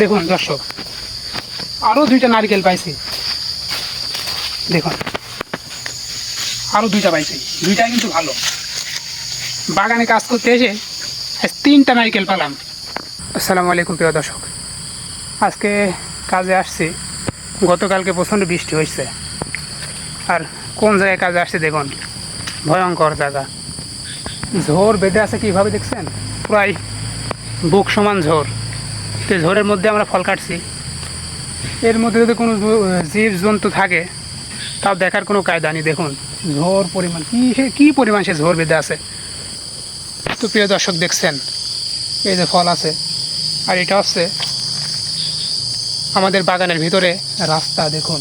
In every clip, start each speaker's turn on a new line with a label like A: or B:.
A: দেখুন, দর্শক আরও দুইটা নারকেল পাইছি। দেখুন আরও দুইটা পাইছি। দুইটা কিন্তু ভালো। বাগানে কাজ করতে এসে তিনটা নারকেল পেলাম। আসসালামু আলাইকুম, প্রিয় দর্শক। আজকে কাজে আসছি। গতকালকে প্রচণ্ড বৃষ্টি হয়েছে। আর কোন জায়গায় কাজে আসছে দেখুন, ভয়ঙ্কর জায়গা। ঝোর বেঁধে আছে কীভাবে দেখছেন? প্রায় বুক সমান ঝোর। তো ঝোরের মধ্যে আমরা ফল কাটছি। এর মধ্যে যদি কোনো জীব জন্তু থাকে, তাও দেখার কোনো কায়দা নেই, দেখুন। ঝোর পরিমাণ, কী কী পরিমাণ সে ঝোর বেঁধে আছে? তো প্রিয় দর্শক, দেখছেন? এই যে ফল আছে, আর এটা হচ্ছে আমাদের বাগানের ভিতরে রাস্তা, দেখুন।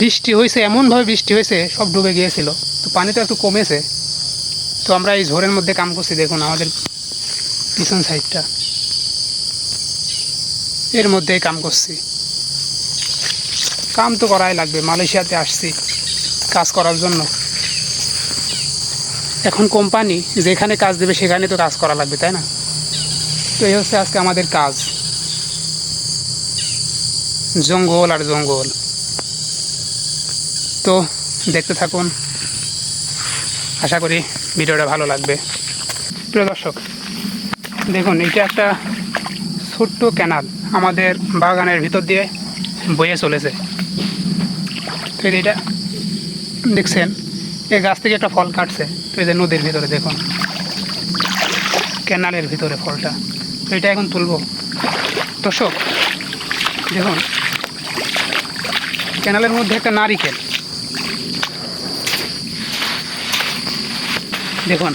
A: বৃষ্টি হয়েছে এমনভাবে বৃষ্টি হয়েছে সব ডুবে গিয়েছিল। তো পানি তো একটু কমেছে। তো আমরা এই ঝোরের মধ্যে কাম করছি, দেখুন, আমাদের পিছন সাইডটা এর মধ্যেই কাম করছি। কাম তো করাই লাগবে, মালয়েশিয়াতে আসছি কাজ করার জন্য। এখন কোম্পানি যেখানে কাজ দেবে সেখানে তো কাজ করা লাগবে, তাই না? তো এই হচ্ছে আজকে আমাদের কাজ। জঙ্গল আর জঙ্গল। তো দেখতে থাকুন। আশা করি ভিডিওটা ভালো লাগবে। প্রিয় দর্শক, দেখুন এটা একটা ছোট্ট ক্যানাল আমাদের বাগানের ভিতর দিয়ে বয়ে চলেছে। তো এটা, দেখছেন? এই গাছ থেকে একটা ফল কাটছে। তো এই যে নদীর ভিতরে, দেখুন। ক্যানালের ভিতরে ফলটা। তো এটা এখন তুলবো। দর্শক, দেখুন। ক্যানালের মধ্যে একটা নারিকেল। দেখুন,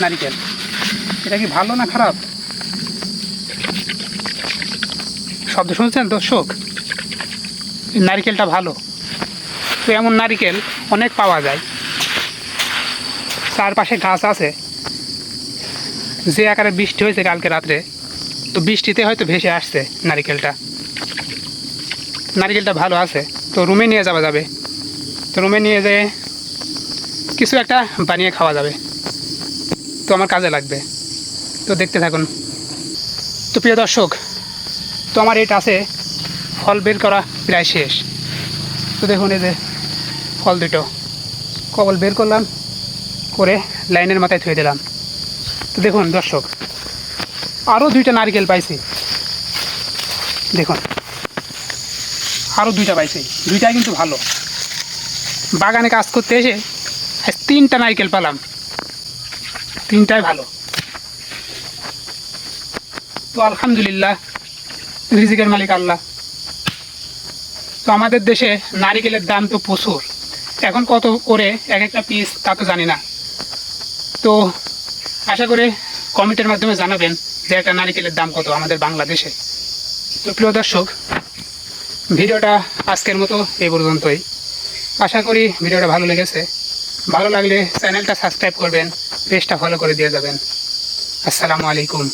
A: নারিকেল। এটা কি ভালো না খারাপ? শব্দ শুনছেন দর্শক? নারিকেলটা ভালো। তো এমন নারিকেল অনেক পাওয়া যায়। চারপাশে গাছ আছে। যে আকারে বৃষ্টি হয়েছে কালকে রাত্রে, তো বৃষ্টিতে হয়তো ভেসে আসছে নারিকেলটা। নারিকেলটা ভালো আছে। তো রুমে নিয়ে যাওয়া যাবে। তো রুমে নিয়ে যেয়ে কিছু একটা বানিয়ে খাওয়া যাবে। তো আমার কাজে লাগবে। তো দেখতে থাকুন। তো প্রিয় দর্শক তো আমার এটা আছে, ফল বের করা প্রায় শেষ। তো দেখুন এই যে ফল দুটো। কবল বের করলাম, করে লাইনের মাথায় থুয়ে দিলাম। তো দেখুন দর্শক আরও দুইটা নারকেল পাইছি। দেখুন আরও দুইটা পাইছি। দুইটাই কিন্তু ভালো। বাগানে কাজ করতে এসে তিনটা নারকেল পেলাম। তিনটাই ভালো। তো আলহামদুলিল্লাহ রিজিকের মালিক আল্লাহ। তো আমাদের দেশে নারিকেলের দাম তো প্রচুর। এখন কত করে এক একটা পিস তা তো জানি না। তো আশা করে কমিটির মাধ্যমে জানাবেন যে একটা নারিকেলের দাম কত আমাদের বাংলাদেশে। তো প্রিয় দর্শক, ভিডিওটা আজকের মতো এই পর্যন্তই। আশা করি ভিডিওটা ভালো লেগেছে। ভালো লাগলে চ্যানেলটা সাবস্ক্রাইব করবেন পেজটা ফলো করে দিয়ে যাবেন। আসসালামু আলাইকুম।